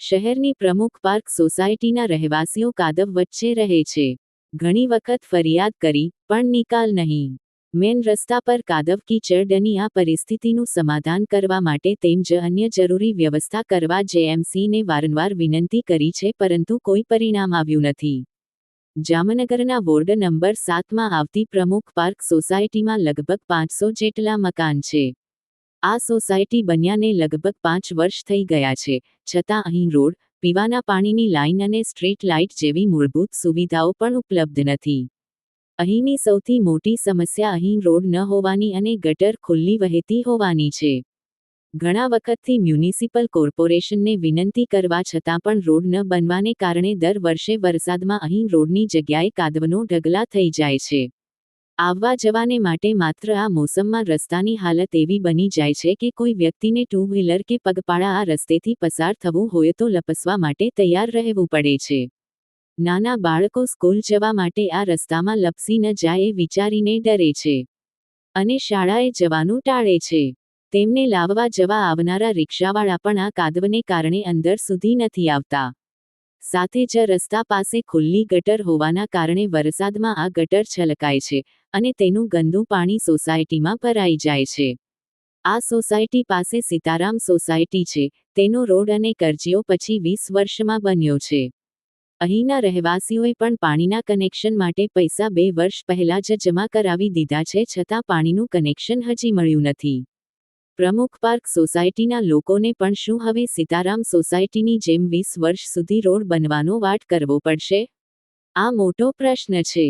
શહેરની પ્રમુખ પાર્ક સોસાયટીના રહેવાસીઓ કાદવ વચ્ચે રહે છે. ઘણી વખત ફરિયાદ કરી, પણ નિકાલ નહીં. મેન રસ્તા પર કાદવ કીચડની આ પરિસ્થિતિનું સમાધાન કરવા માટે તેમજ અન્ય જરૂરી વ્યવસ્થા કરવા જેએમસીને વારંવાર વિનંતી કરી છે, પરંતુ કોઈ પરિણામ આવ્યું નથી. જામનગરના વોર્ડ નંબર સાતમાં આવતી પ્રમુખ પાર્ક સોસાયટીમાં લગભગ પાંચસો જેટલા મકાન છે. આ સોસાયટી બન્યાને લગભગ પાંચ વર્ષ થઈ ગયા છે, છતાં અહીં રોડ, પીવાના પાણીની લાઇન અને સ્ટ્રીટ લાઇટ જેવી મૂળભૂત સુવિધાઓ પણ ઉપલબ્ધ નથી. અહીંની સૌથી મોટી સમસ્યા અહીં રોડ ન હોવાની અને ગટર ખુલ્લી વહેતી હોવાની છે. ઘણા વખતથી મ્યુનિસિપલ કોર્પોરેશનને વિનંતી કરવા છતાં પણ રોડ ન બનવાને કારણે દર વર્ષે વરસાદમાં અહીં રોડની જગ્યાએ કાદવનો ઢગલા થઈ જાય છે. આવવા જવાને માટે માત્ર આ મોસમમાં રસ્તાની હાલત એવી બની જાય છે કે કોઈ વ્યક્તિને ટુ વ્હીલર કે પગપાળા આ રસ્તેથી પસાર થવું હોય તો લપસવા માટે તૈયાર રહેવું પડે છે. નાના બાળકો સ્કૂલ જવા માટે આ રસ્તામાં લપસી ન જાય એ વિચારીને ડરે છે. અને શાળાએ જવાનું ટાળે છે. તેમને લાવવા જવા આવનારા રિક્ષાવાળા પણ આ કાદવને કારણે અંદર સુધી નથી આવતા. સાથે જ રસ્તા પાસે ખુલ્લી ગટર હોવાના કારણે વરસાદમાં આ ગટર છલકાય છે અને તેનું ગંદુ પાણી સોસાયટીમાં ભરાઈ જાય છે. આ સોસાયટી પાસે સીતારામ સોસાયટી છે, તેનો રોડ અને કરજીઓ પછી વીસ વર્ષમાં બન્યો છે. અહીંના રહેવાસીઓએ પણ પાણીના કનેક્શન માટે પૈસા બે વર્ષ પહેલા જ જમા કરાવી દીધા છે છતાં પાણીનું કનેક્શન હજી મળ્યું નથી. પ્રમુખ પાર્ક સોસાયટીના લોકોને પણ શું હવે સીતારામ સોસાયટીની જેમ વીસ વર્ષ સુધી રોડ બનવાનો વાટ કરવો પડશે? આ મોટો પ્રશ્ન છે.